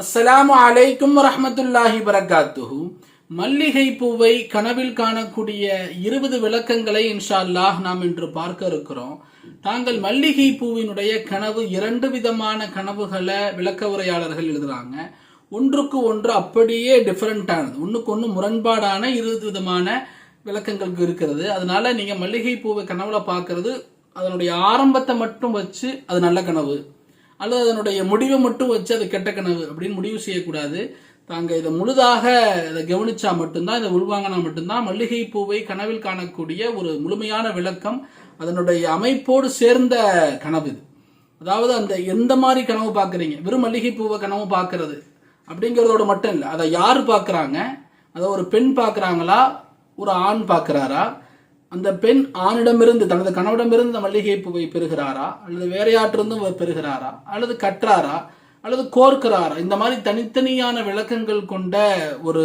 அஸ்ஸலாமு அலைக்கும் ரஹமத்துல்லாஹி வரகாத்துஹு. மல்லிகை பூவை கனவில் காணக்கூடிய இருபது விளக்கங்களை இன்ஷா அல்லாஹ் நாம் இன்று பார்க்க இருக்கிறோம். தாங்கள் மல்லிகை பூவினுடைய கனவு இரண்டு விதமான கனவுகளை விளக்க உரையாளர்கள் எழுதுறாங்க. ஒன்றுக்கு ஒன்று அப்படியே டிஃபரெண்டானது ஒன்றுக்கு ஒன்று முரண்பாடான இருபது விதமான விளக்கங்களுக்கு இருக்கிறது. அதனால நீங்கள் மல்லிகை பூவை கனவுல பார்க்கறது அதனுடைய ஆரம்பத்தை மட்டும் வச்சு அது நல்ல கனவு. அல்லது அதனுடைய முடிவை மட்டும் வச்சு அது கெட்ட கனவு அப்படின்னு முடிவு செய்யக்கூடாது. தாங்க இதை முழுதாக இதை கவனிச்சா மட்டும்தான் இதை உள்வாங்கினா மட்டும்தான் மல்லிகை பூவை கனவில் காணக்கூடிய ஒரு முழுமையான விளக்கம் அதனுடைய அமைப்போடு சேர்ந்த கனவு இது. அதாவது அந்த எந்த மாதிரி கனவு பார்க்குறீங்க? வெறும் மல்லிகை பூவை கனவு பார்க்கறது அப்படிங்கிறதோட மட்டும் இல்லை அதை யார் பார்க்குறாங்க? அதை ஒரு பெண் பார்க்குறாங்களா? ஒரு ஆண் பார்க்குறாரா? அந்த பெண் ஆணிடமிருந்து தனது கணவனிடமிருந்து அந்த மல்லிகை பூவை பெறுகிறாரா? அல்லது வேற யாற்றிருந்தும் அவர் பெறுகிறாரா? அல்லது கற்றாரா? அல்லது கோர்க்கிறாரா? இந்த மாதிரி தனித்தனியான விளக்கங்கள் கொண்ட ஒரு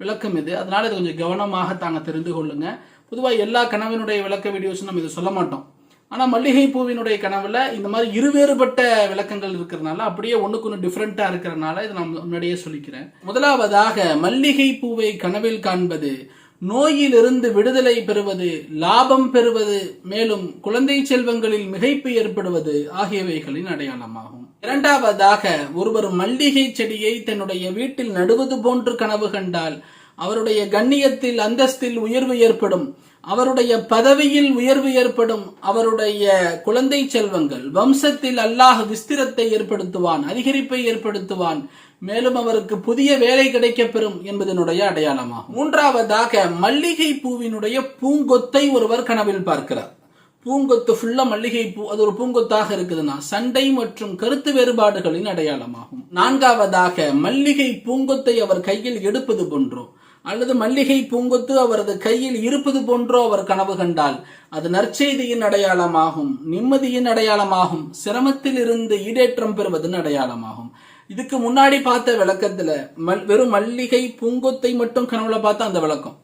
விளக்கம் இது. அதனால இதை கொஞ்சம் கவனமாக தாங்க தெரிந்து கொள்ளுங்க. பொதுவாக எல்லா கனவினுடைய விளக்க வீடியோஸும் நம்ம இதை சொல்ல மாட்டோம். ஆனால் மல்லிகை பூவினுடைய கனவுல இந்த மாதிரி இருவேறுபட்ட விளக்கங்கள் இருக்கிறதுனால அப்படியே ஒன்றுக்கு ஒன்று டிஃப்ரெண்ட்டாக இருக்கிறதுனால இதை நான் முன்னாடியே சொல்லிக்கிறேன். முதலாவதாக மல்லிகை பூவை கனவில் காண்பது நோயிலிருந்து விடுதலை பெறுவது லாபம் பெறுவது மேலும் குழந்தை செல்வங்களில் மிகைப்பு ஏற்படுவது ஆகியவைகளின் அடையாளமாகும். இரண்டாவதாக ஒருவர் மல்லிகை செடியை தன்னுடைய வீட்டில் நடுவது போன்று கனவு கண்டால் அவருடைய கண்ணியத்தில் அந்தஸ்தில் உயர்வு ஏற்படும். அவருடைய பதவியில் உயர்வு ஏற்படும் அவருடைய குழந்தை செல்வங்கள் வம்சத்தில் அல்லாஹ் விஸ்திரத்தை ஏற்படுத்துவான் அதிகரிப்பை ஏற்படுத்துவான். மேலும் அவருக்கு புதிய வேலை கிடைக்கப்பெறும் என்பதனுடைய அடையாளமாகும். மூன்றாவதாக மல்லிகை பூவினுடைய பூங்கொத்தை ஒருவர் கனவில் பார்க்கிறார். பூங்கொத்து ஃபுல்லா மல்லிகை பூ அது ஒரு பூங்கொத்தாக இருக்குதுன்னா சண்டை மற்றும் கருத்து வேறுபாடுகளின் அடையாளமாகும். நான்காவதாக மல்லிகை பூங்கொத்தை அவர் கையில் எடுப்பது போன்றோ அல்லது மல்லிகை பூங்கொத்து அவரது கையில் இருப்பது போன்றோ அவர் கனவு கண்டால் அது நற்செய்தியின் அடையாளமாகும் நிம்மதியின் அடையாளமாகும் சிரமத்தில் இருந்து ஈடேற்றம் பெறுவதன் அடையாளமாகும். இதுக்கு முன்னாடி பார்த்த விளக்கத்துல மல் வெறும் மல்லிகை பூங்கொத்தை மட்டும் கனவுல பார்த்தா அந்த விளக்கம்.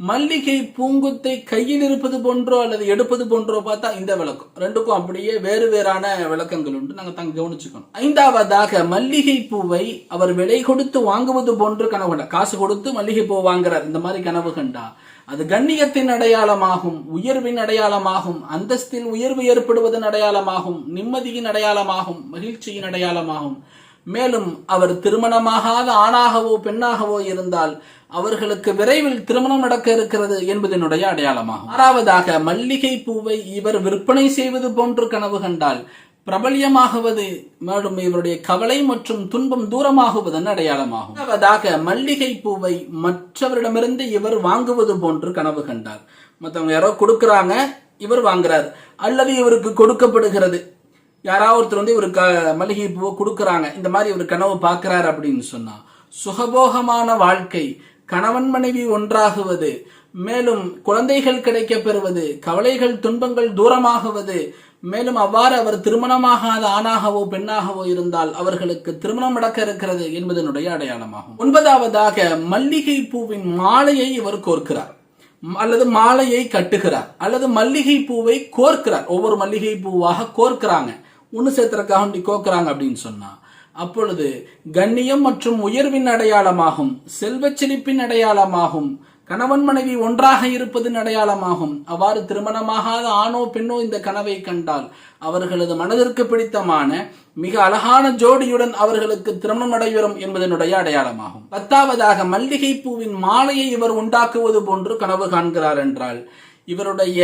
மல்லிகை பூங்குத்தை கையில் இருப்பது போன்றோ அல்லது எடுப்பது போன்றோ பார்த்தா இந்த விளக்கம். ரெண்டுக்கும் அப்படியே வேறு வேறான விளக்கங்கள் உண்டு. நாங்கள் தாங்க கவனிச்சுக்கணும். ஐந்தாவதாக மல்லிகை பூவை அவர் விலை கொடுத்து வாங்குவது போன்று கனவு கண்டா காசு கொடுத்து மல்லிகை பூ வாங்குறார். இந்த மாதிரி கனவு கண்டா? அது கண்ணியத்தின் அடையாளமாகும் உயர்வின் அடையாளமாகும் அந்தஸ்தில் உயர்வு ஏற்படுவதன் அடையாளமாகும் நிம்மதியின் அடையாளமாகும் மகிழ்ச்சியின் அடையாளமாகும். மேலும் அவர் திருமணமாகாத ஆணாகவோ பெண்ணாகவோ இருந்தால் அவர்களுக்கு விரைவில் திருமணம் நடக்க இருக்கிறது என்பதனுடைய அடையாளமாகும். ஆறாவதாக மல்லிகை பூவை இவர் விற்பனை செய்வது போன்று கனவு கண்டால் பிரபல்யமாகுவது மேலும் இவருடைய கவலை மற்றும் துன்பம் தூரமாகுவதன் அடையாளமாகும். இரண்டாவதாக மல்லிகை பூவை மற்றவரிடமிருந்து இவர் வாங்குவது போன்று கனவு கண்டார். மற்றவங்க யாரோ கொடுக்குறாங்க இவர் வாங்குறார். அல்லது இவருக்கு கொடுக்கப்படுகிறது. யாராவது ஒருத்தர் வந்து இவருக்கு மல்லிகை பூவை கொடுக்குறாங்க. இந்த மாதிரி இவர் கனவு பார்க்கிறார் அப்படின்னு சொன்னா சுகபோகமான வாழ்க்கை கணவன் மனைவி ஒன்றாகுவது மேலும் குழந்தைகள் கிடைக்க பெறுவது கவலைகள் துன்பங்கள் தூரமாகுவது மேலும் அவ்வாறு அவர் திருமணமாகாத ஆணாகவோ பெண்ணாகவோ இருந்தால் அவர்களுக்கு திருமணம் நடக்க இருக்கிறது என்பதனுடைய அடையாளமாகும். ஒன்பதாவதாக மல்லிகை பூவின் மாலையை இவர் கோர்க்கிறார். அல்லது மாலையை கட்டுகிறார். அல்லது மல்லிகை பூவை கோர்க்கிறார். ஒவ்வொரு மல்லிகை பூவாக கோர்க்கிறாங்க. ஒன்று சேர்த்துறக்காக கோர்க்கிறாங்க அப்படின்னு சொன்னா அப்பொழுது கண்ணியம் மற்றும் உயர்வின் அடையாளமாகும் செல்வச் செழிப்பின் அடையாளமாகும் கணவன் மனைவி ஒன்றாக இருப்பதன் அடையாளமாகும். அவ்வாறு திருமணமாகாத ஆணோ பெண்ணோ இந்த கனவை கண்டால் அவர்களது மனதிற்கு பிடித்தமான மிக அழகான ஜோடியுடன் அவர்களுக்கு திருமணம் நடைபெறும் என்பதனுடைய அடையாளமாகும். பத்தாவதாக மல்லிகை பூவின் மாலையை இவர் உண்டாக்குவது போன்று கனவு காண்கிறார் என்றால் இவருடைய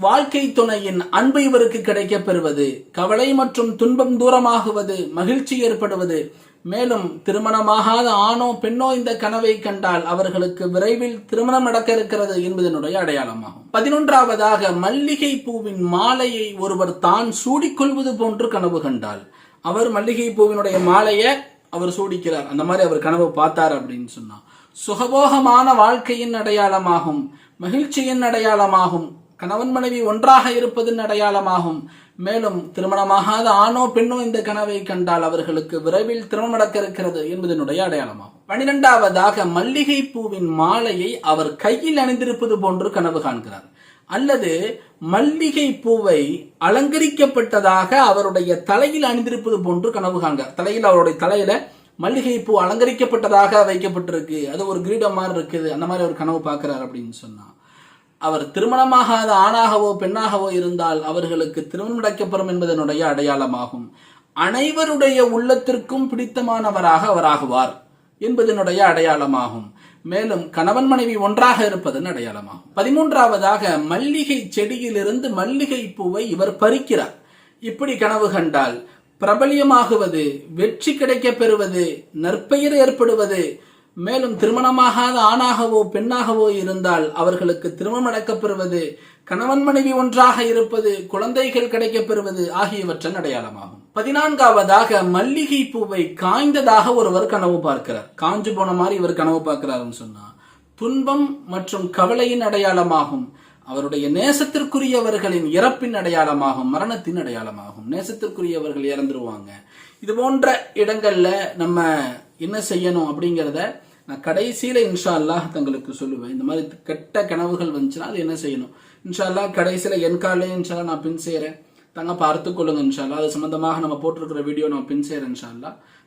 வாழ்க்கை துணையின் அன்பு இவருக்கு கிடைக்கப் பெறுவது கவலை மற்றும் துன்பம் தூரமாகுவது மகிழ்ச்சி ஏற்படுவது. மேலும் திருமணமாகாத ஆணோ பெண்ணோ இந்த கனவை கண்டால் அவர்களுக்கு விரைவில் திருமணம் நடக்க இருக்கிறது என்பதனுடைய அடையாளமாகும். பதினொன்றாவதாக மல்லிகை பூவின் மாலையை ஒருவர் தான் சூடிக்கொள்வது போன்று கனவு கண்டால். அவர் மல்லிகை பூவினுடைய மாலையை அவர் சூடிக்கிறார். அந்த மாதிரி அவர் கனவு பார்த்தார் அப்படின்னு சொன்னா சுகபோகமான வாழ்க்கையின் அடையாளமாகும் மகிழ்ச்சியின் அடையாளமாகும் கணவன் மனைவி ஒன்றாக இருப்பதன் அடையாளமாகும். மேலும் திருமணமாகாத ஆணோ பெண்ணோ இந்த கனவை கண்டால் அவர்களுக்கு விரைவில் திருமணம் நடக்க இருக்கிறது என்பதனுடைய அடையாளமாகும். பனிரெண்டாவதாக மல்லிகை பூவின் மாலையை அவர் கையில் அணிந்திருப்பது போன்று கனவு காண்கிறார். அல்லது மல்லிகை பூவை அலங்கரிக்கப்பட்டதாக அவருடைய தலையில் அணிந்திருப்பது போன்று கனவு காண்கிறார். தலையில் அவருடைய தலையில மல்லிகை பூ அலங்கரிக்கப்பட்டதாக வைக்கப்பட்டிருக்கு. அது ஒரு கிரீடம் மாதிரி இருக்குது. அந்த மாதிரி ஒரு கனவு பார்க்கிறார் அப்படின்னு சொன்னா. அவர் திருமணமாகாத ஆணாகவோ பெண்ணாகவோ இருந்தால் அவர்களுக்கு திருமணம் நடக்கப்பெறும் என்பதனுடைய அடையாளமாகும். அனைவருடைய உள்ளத்திற்கும் பிடித்தமானவராக அவராகுவார் என்பதனுடைய அடையாளமாகும். மேலும் கணவன் மனைவி ஒன்றாக இருப்பதன் அடையாளமாகும். பதிமூன்றாவதாக மல்லிகை செடியிலிருந்து மல்லிகை பூவை இவர் பறிக்கிறார். இப்படி கனவு கண்டால் பிரபலியமாகுவது வெற்றி கிடைக்கப் பெறுவது நற்பெயர் ஏற்படுவது மேலும் திருமணமாகாத ஆணாகவோ பெண்ணாகவோ இருந்தால் அவர்களுக்கு திருமணம் நடக்கப்பெறுவது கணவன் மனைவி ஒன்றாக இருப்பது குழந்தைகள் கிடைக்கப்பெறுவது ஆகியவற்றின் அடையாளமாகும். பதினான்காவதாக மல்லிகை பூவை காய்ந்ததாக ஒருவர் கனவு பார்க்கிறார். காஞ்சு போன மாதிரி இவர் கனவு பார்க்கிறாருன்னு சொன்னா துன்பம் மற்றும் கவலையின் அடையாளமாகும். அவருடைய நேசத்திற்குரியவர்களின் இறப்பின் அடையாளமாகும் மரணத்தின் அடையாளமாகும். நேசத்திற்குரியவர்கள் இறந்துருவாங்க. இது போன்ற இடங்கள்ல நம்ம என்ன செய்யணும் அப்படிங்கிறத நான் கடைசியில இன்ஷா அல்லாஹ் தங்களுக்கு சொல்லுவேன். இந்த மாதிரி கெட்ட கனவுகள் வந்துச்சுன்னா அது என்ன செய்யணும்? இன்ஷா அல்லாஹ் கடைசியில என் காலையும் இன்ஷா நான் பின் செய்யறேன் தாங்க பார்த்து இன்ஷால்லா அது சம்பந்தமாக நம்ம போட்டிருக்கிற வீடியோ நான் பின் செய்யறேன் இன்ஷா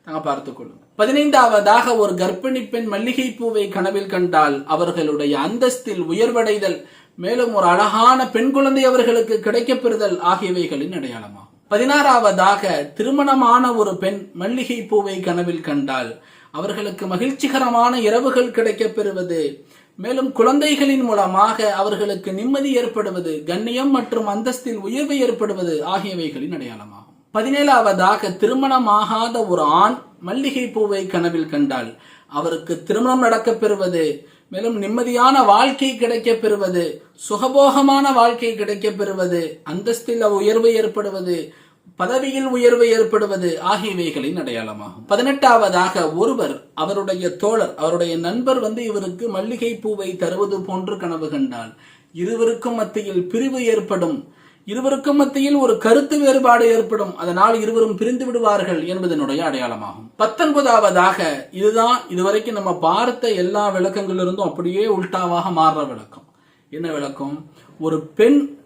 தாங்க பார்த்துக்கொள்ளுங்க பதினைந்தாவதாக ஒரு கர்ப்பிணி பெண் மல்லிகை பூவை கனவில் கண்டால் அவர்களுடைய அந்தஸ்தில் உயர்வடைதல் மேலும் ஒரு அழகான பெண் குழந்தை அவர்களுக்கு கிடைக்கப்பெறுதல் ஆகியவைகளின் அடையாளமாகும். பதினாறாவதாக திருமணமான ஒரு பெண் மல்லிகை பூவை கனவில் கண்டால் அவர்களுக்கு மகிழ்ச்சிகரமான இரவுகள் கிடைக்கப் பெறுவது மேலும் குழந்தைகளின் மூலமாக அவர்களுக்கு நிம்மதி ஏற்படுவது கண்ணியம் மற்றும் அந்தஸ்தில் உயர்வு ஏற்படுவது ஆகியவைகளின் அடையாளமாகும். பதினேழாவதாக திருமணமாகாத ஒரு ஆண் மல்லிகை பூவை கனவில் கண்டால் அவருக்கு திருமணம் நடக்கப் பெறுவது மேலும் நிம்மதியான வாழ்க்கை கிடைக்கப் பெறுவது சுகபோகமான வாழ்க்கை கிடைக்கப் பெறுவது அந்தஸ்தில் உயர்வு ஏற்படுவது பதவியில் உயர்வு ஏற்படுவது ஆகியவைகளின் அடையாளமாகும். பதினெட்டாவதாக ஒருவர் அவருடைய தோழர் அவருடைய நண்பர் வந்து இவருக்கு மல்லிகை பூவை தருவது போன்று கனவு கண்டால் இருவருக்கும் மத்தியில் பிரிவு ஏற்படும் இருவருக்கும் மத்தியில் ஒரு கருத்து வேறுபாடு ஏற்படும் அதனால் இருவரும் பிரிந்து விடுவார்கள் என்பதனுடைய அடையாளமாகும். பத்தொன்பதாவதாக இதுதான் இதுவரைக்கும் நம்ம பார்த்த எல்லா விளக்கங்களிலிருந்தும் அப்படியே உல்டாவாக மாறுற விளக்கம். என்ன விளக்கம்? ஒரு பெண்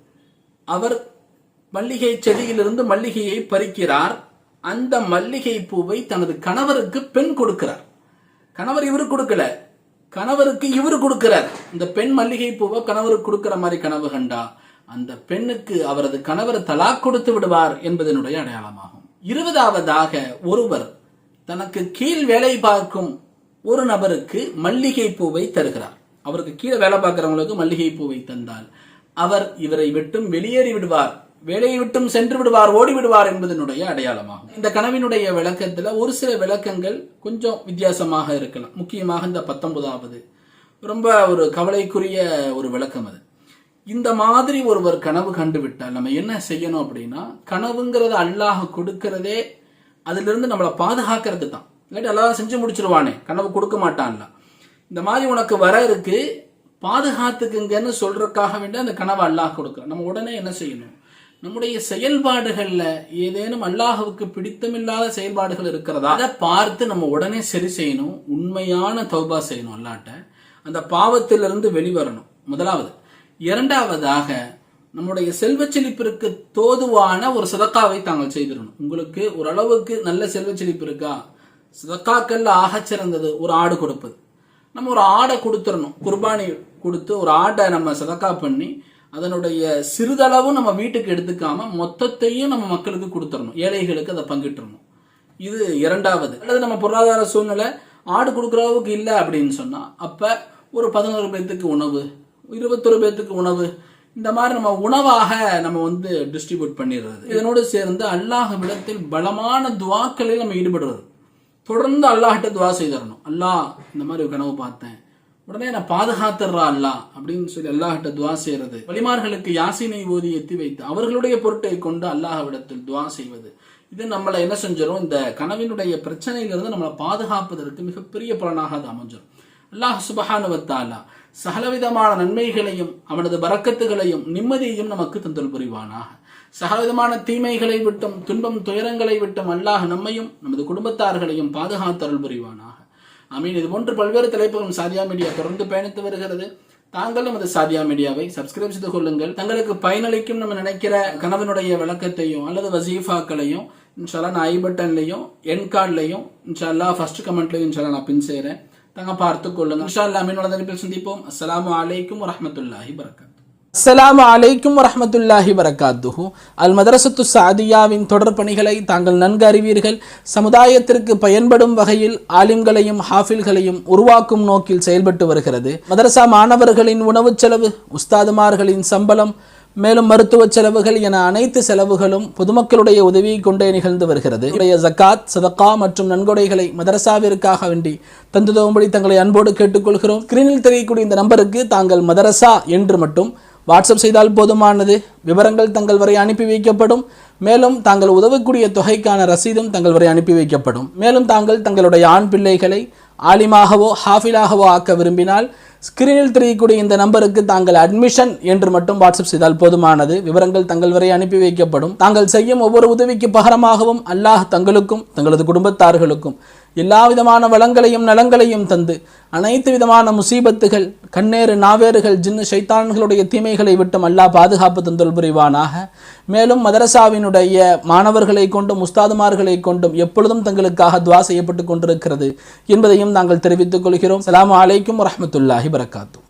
அவர் மல்லிகை செடியிலிருந்து மல்லிகையை பறிக்கிறார். அந்த மல்லிகை பூவை தனது கணவருக்கு பெண் கொடுக்கிறார். கணவர் இவரு கொடுக்கல. கணவருக்கு இவரு கொடுக்கிறார். இந்த பெண் மல்லிகை பூவை கணவருக்கு கொடுக்கிற மாதிரி கனவு கண்டா அந்த பெண்ணுக்கு அவரது கணவர் தலாக் கொடுத்து விடுவார் என்பதனுடைய அடையாளமாகும். இருபதாவதாக ஒருவர் தனக்கு கீழ் வேலை பார்க்கும் ஒரு நபருக்கு மல்லிகை பூவை தருகிறார். அவருக்கு கீழே வேலை பார்க்கிறவங்களுக்கு மல்லிகை பூவை தந்தால் அவர் இவரை விட்டும் வெளியேறி விடுவார். வேலையை விட்டும் சென்று விடுவார் ஓடிவிடுவார் என்பதனுடைய அடையாளமாகும். இந்த கனவினுடைய விளக்கத்தில் ஒரு சில விளக்கங்கள் கொஞ்சம் வித்தியாசமாக இருக்கலாம். முக்கியமாக இந்த பத்தொன்பதாவது. ரொம்ப ஒரு கவலைக்குரிய ஒரு விளக்கம் அது. இந்த மாதிரி ஒருவர் கனவு கண்டு விட்டால் நம்ம என்ன செய்யணும் அப்படின்னா கனவுங்கிறத அல்லாஹ் கொடுக்கிறதே அதிலிருந்து நம்மளை பாதுகாக்கிறது தான். இல்லாட்டி அல்லாஹ் செஞ்சு முடிச்சிருவானே. கனவு கொடுக்க மாட்டான்ல. இந்த மாதிரி உனக்கு வர இருக்கு பாதுகாத்துக்குங்கன்னு சொல்றதுக்காக வேண்டிய அந்த கனவை அல்லாஹ் கொடுக்குறோம் நம்ம உடனே என்ன செய்யணும்? நம்முடைய செயல்பாடுகள்ல ஏதேனும் அல்லாஹுவுக்கு பிடித்தமில்லாத செயல்பாடுகள் இருக்கிறதா? அதை பார்த்து நம்ம உடனே சரி செய்யணும் உண்மையான தௌபா செய்யணும் அல்லாட்ட. அந்த பாவத்திலிருந்து வெளிவரணும். முதலாவது. இரண்டாவதாக நம்முடைய செல்வ செழிப்பிற்கு தோதுவான ஒரு சதக்காவை தாங்கள் செய்திடணும். உங்களுக்கு ஓரளவுக்கு நல்ல செல்வ செழிப்பு இருக்கா சதக்காக்கள்ல ஆகச்சிறந்தது ஒரு ஆடு கொடுப்பது. நம்ம ஒரு ஆடை கொடுத்துடணும். குர்பானி கொடுத்து ஒரு ஆடை நம்ம சதக்கா பண்ணி அதனுடைய சிறிதளவு நம்ம வீட்டுக்கு எடுத்துக்காம மொத்தத்தையும் நம்ம மக்களுக்கு கொடுத்துடணும். ஏழைகளுக்கு அதை பங்கிட்டுறணும். இது இரண்டாவது. அல்லது நம்ம பொருளாதார சூழ்நிலை ஆடு கொடுக்குற அளவுக்கு இல்லை அப்படின்னு சொன்னால் அப்போ ஒரு பதினோரு பேர்த்துக்கு உணவு இருபத்தொரு பேர்த்துக்கு உணவு இந்த மாதிரி நம்ம உணவாக நம்ம வந்து டிஸ்ட்ரிபியூட் பண்ணிடுறது. இதனோடு சேர்ந்து அல்லாஹ்விடத்தில் பலமான துவாக்களில் நம்ம ஈடுபடுறது. தொடர்ந்து அல்லாஹ்கிட்ட துவா செய்திடணும். அல்லாஹ் இந்த மாதிரி கனவு பார்த்தேன். உடனே நான் பாதுகாத்துறா அல்லாஹ் அப்படின்னு சொல்லி அல்லாஹிட்ட துவா செய்யறது வலிமார்களுக்கு யாசினை ஓதி எத்தி வைத்து அவர்களுடைய பொருட்டை கொண்டு அல்லாஹ்விடத்தில் துவா செய்வது. இது நம்மளை என்ன செஞ்சிடும் இந்த கனவினுடைய பிரச்சனையிலிருந்து நம்மளை பாதுகாப்பதற்கு மிகப்பெரிய பலனாக அது அமைஞ்சிடும் அல்லாஹ் சுபஹானுவத்தாலா சகலவிதமான நன்மைகளையும் அவனது வரக்கத்துகளையும் நிம்மதியையும் நமக்கு தந்தல் புரிவானாக. சகலவிதமான தீமைகளை விட்டும் துன்பம் துயரங்களை விட்டும் அல்லாஹ் நம்மையும் நமது குடும்பத்தார்களையும் பாதுகாத்தருள் புரிவானாக. அமீன். இது போன்று பல்வேறு தலைப்புகளும் சாதியா மீடியா தொடர்ந்து பயணித்து வருகிறது. தாங்கள் நமது சாதியா மீடியாவை சப்ஸ்கிரைப் செய்து கொள்ளுங்கள். தங்களுக்கு பயனளிக்கும் நம்ம நினைக்கிற கணவனுடைய விளக்கத்தையும் அல்லது வசீஃபாக்களையும் இன்ஷால்லா நான் ஐ பட்டன்லையும் என் கார்ட்லையும் இன்ஷால்லா ஃபர்ஸ்ட் கமெண்ட்லையும் இன்ஷால்லா நான் பின் செய்கிறேன் தாங்க பார்த்து கொள்ளுங்க இன்ஷால்லா மீன் தலைப்பில் சந்திப்போம். அஸ்லாம் அலைக்கும் வரமத்துல்லாஹி வரகாத் அஸ்லாம் அலைக்கும் வரமத்துல்லாஹி வரகாத்துஹு. அல் மதரசத்து சாதியாவின் தொடர் பணிகளை தாங்கள் நன்கு அறிவீர்கள். சமுதாயத்திற்கு பயன்படும் வகையில் ஆலிம்களையும் ஹாஃபில்களையும் உருவாக்கும் நோக்கில் செயல்பட்டு வருகிறது. மதரசா மாணவர்களின் உணவுச் செலவு உஸ்தாதுமார்களின் சம்பளம் மேலும் மருத்துவ செலவுகள் என அனைத்து செலவுகளும் பொதுமக்களுடைய உதவியை கொண்டே நிகழ்ந்து வருகிறது. உடைய ஜக்காத் சதக்கா மற்றும் நன்கொடைகளை மதரசாவிற்காக வேண்டி தந்துதவும்படி தங்களை அன்போடு கேட்டுக்கொள்கிறோம். ஸ்கிரீனில் தெரியக்கூடிய இந்த நம்பருக்கு தாங்கள் மதரசா என்று மட்டும் வாட்ஸ்அப் செய்தால் போதுமானது. விவரங்கள் தங்கள் வரை அனுப்பி வைக்கப்படும். மேலும் தாங்கள் உதவக்கூடிய தொகைக்கான ரசீதும் தங்கள் வரை அனுப்பி வைக்கப்படும். மேலும் தாங்கள் தங்களுடைய ஆண் பிள்ளைகளை ஆலிமாகவோ ஹாஃபிலாகவோ ஆக்க விரும்பினால் ஸ்கிரீனில் தெரியக்கூடிய இந்த நம்பருக்கு தாங்கள் அட்மிஷன் என்று மட்டும் வாட்ஸ்அப் செய்தால் போதுமானது. விவரங்கள் தங்கள் வரை அனுப்பி வைக்கப்படும். தாங்கள் செய்யும் ஒவ்வொரு உதவிக்கு பகரமாகவும் அல்லாஹ் தங்களுக்கும் தங்களது குடும்பத்தார்களுக்கும் எல்லா விதமான வளங்களையும் நலங்களையும் தந்து அனைத்து விதமான முசீபத்துகள் கண்ணேறு நாவேறுகள் ஜின்னு ஷைத்தான்களுடைய தீமைகளை விட்டும் அல்லாஹ் பாதுகாப்பு தந்தல் புரிவானாக. மேலும் மதரசாவினுடைய மாணவர்களை கொண்டும் உஸ்தாதுமார்களை கொண்டும் எப்பொழுதும் தங்களுக்காக துவா செய்யப்பட்டு கொண்டிருக்கிறது என்பதையும் நாங்கள் தெரிவித்துக் கொள்கிறோம். சலாம் அலைக்கும் வரமத்துல்லாஹி வரகாத்து